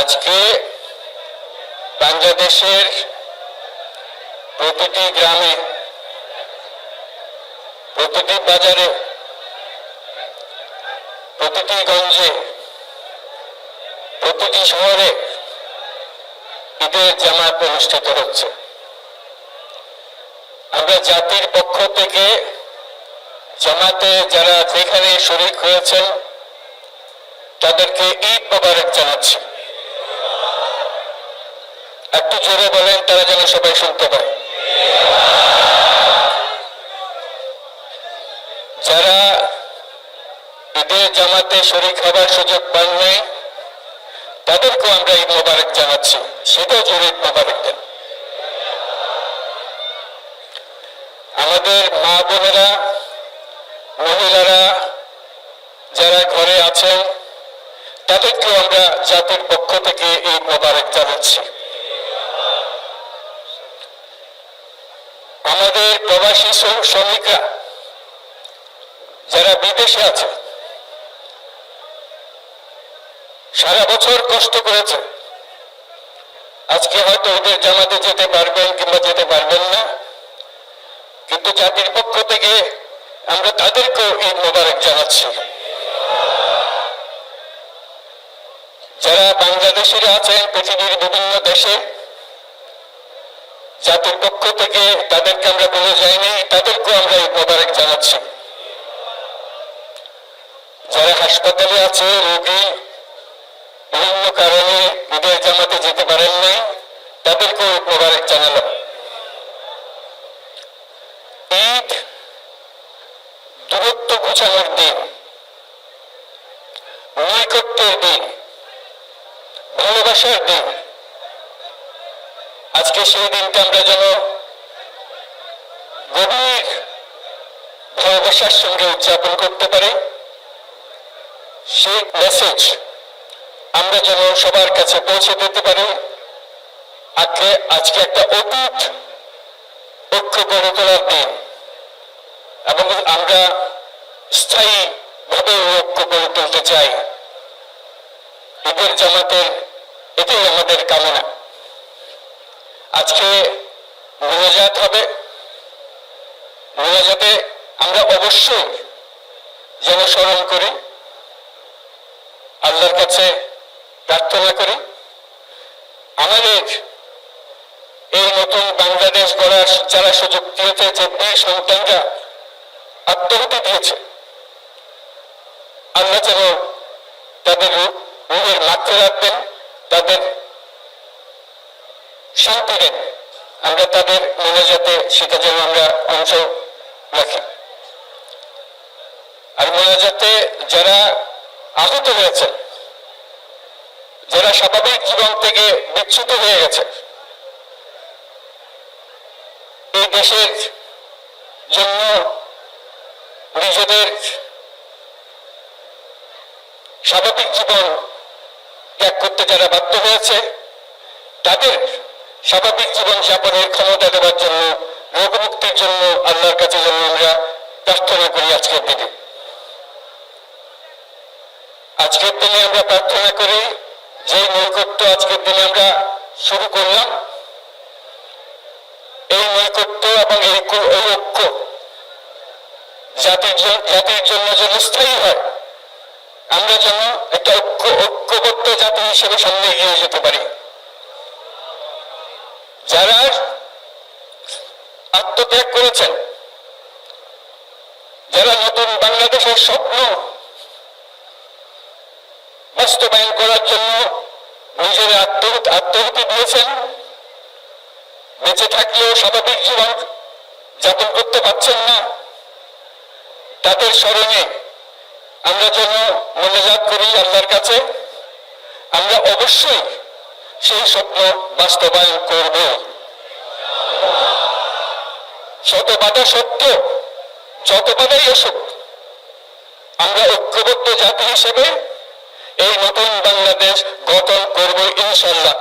আজকে বাংলাদেশের প্রতিটি গ্রামে, প্রতিটি বাজারে, প্রতিটি গঞ্জে, প্রতিটি শহরে ঈদের জামাত অনুষ্ঠিত হচ্ছে। আমরা জাতির পক্ষ থেকে জামাতে যারা যেখানে শরিক হয়েছেন, তাদেরকে ঈদ মোবারক জানাচ্ছি। একটু জোরে বলেন, তারা যেন সবাই শুনতে পায়। যারা ঈদের জামাতে শরিক হবার সুযোগ পান নাই, তাদেরকেও আমরা ঈদ মোবারক জানাচ্ছি। সেটাও জোরে ঈদ মোবারক দেন। আমাদের মা বোনেরা, মহিলারা যারা ঘরে আছেন, তাদেরকেও আমরা জাতির পক্ষ থেকে এই মোবারক জানাচ্ছি। আমাদের প্রবাসী শ্রমিকরা যারা বিদেশে আছে, সারা বছর কষ্ট করেছে। আজকে হয়তো ওদের জামাতে যেতে পারবেন কিংবা যেতে পারবেন না। কিন্তু জাতির পক্ষ থেকে আমরা তাদেরকেও ঈদ মোবারক জানাচ্ছি। যারা বাংলাদেশিরা আছেন, পৃথিবীর বিভিন্ন দেশে জাতির পক্ষ থেকে তাদেরকে আমরা বলে যাইনি, তাদেরকেও আমরা ঈদ মোবারক জানাচ্ছি। যারা হাসপাতালে আছে, রোগী, বিভিন্ন কারণে ঈদের জামাতে যেতে পারেন নাই, তাদেরকেও ঈদ মোবারক জানালাম। ঈদ দূরত্ব ঘুচানোর দিন নৈকট্যের দিন, ভালোবাসার দিন আজকে সেই দিনটা আমরা যেন গভীর ভালোবাসার সঙ্গে উদযাপন করতে পারি। সেই মেসেজ আমরা যেন সবার কাছে পৌঁছে দিতে পারি। আজকে আজকে একটা অতীত ঐক্য গড়ে তোলার দিন। এবং আমরা স্থায়ী ভাবে ঐক্য গড়ে তুলতে চাই। ঈদের জামাতের এটাই আমাদের কামনা। আজকে মোনাজাত হবে। মোনাজাতে আমরা অবশ্যই যেন স্মরণ করি, আল্লাহর কাছে প্রার্থনা করি। আমাদের এই নতুন বাংলাদেশ গড়ার যারা সুযোগ দিয়েছে, যে বীর সন্তানরা আত্মহত্যা দিয়েছে, আল্লাহ যেন তাদের রুহের মাত্রা রাখবেন তাদের দেন আমরা তাদের মনে যাতে সেটা যেন আমরা অংশ রাখি। আর মোনাজাতে যারা আহত হয়েছে যারা স্বাভাবিক জীবন থেকে বিচ্যুত হয়ে গেছে এই দেশের জন্য নিজেদের স্বাভাবিক জীবন ত্যাগ করতে যারা বাধ্য হয়েছে, তাদের স্বাভাবিক জীবন যাপনের ক্ষমতা দেওয়ার জন্য, রোগমুক্তির জন্য আল্লাহর কাছে যেন আমরা প্রার্থনা করি আজকের দিনে। আজকের দিনে আমরা প্রার্থনা করি যে নৈকট্য আজকের দিনে আমরা শুরু করলাম, এই নৈকট্য এবং এই ঐক্য- জাতির জন- জাতির জন্য যেন স্থায়ী হয়, আমরা যেন একটা ঐক্য, ঐক্যবদ্ধ জাতি হিসেবে সামনে এগিয়ে যেতে পারি। যারা আত্মত্যাগ করেছেন, যারা নতুন বাংলাদেশের স্বপ্ন বাস্তবায়ন করার জন্য নিজের আত্মহত্যা দিয়েছেন, বেঁচে থাকলেও স্বাভাবিক জীবন যাপন করতে পারছেন না, তাদের স্মরণে আমরা যেন মনোজাত করি আল্লাহর কাছে, আমরা অবশ্যই সেই স্বপ্ন বাস্তবায়ন করব। শত বাধা সত্য, যত বাধাই আসুক, আমরা ঐক্যবদ্ধ জাতি হিসেবে এই নতুন বাংলাদেশ গঠন করব ইনশাল্লাহ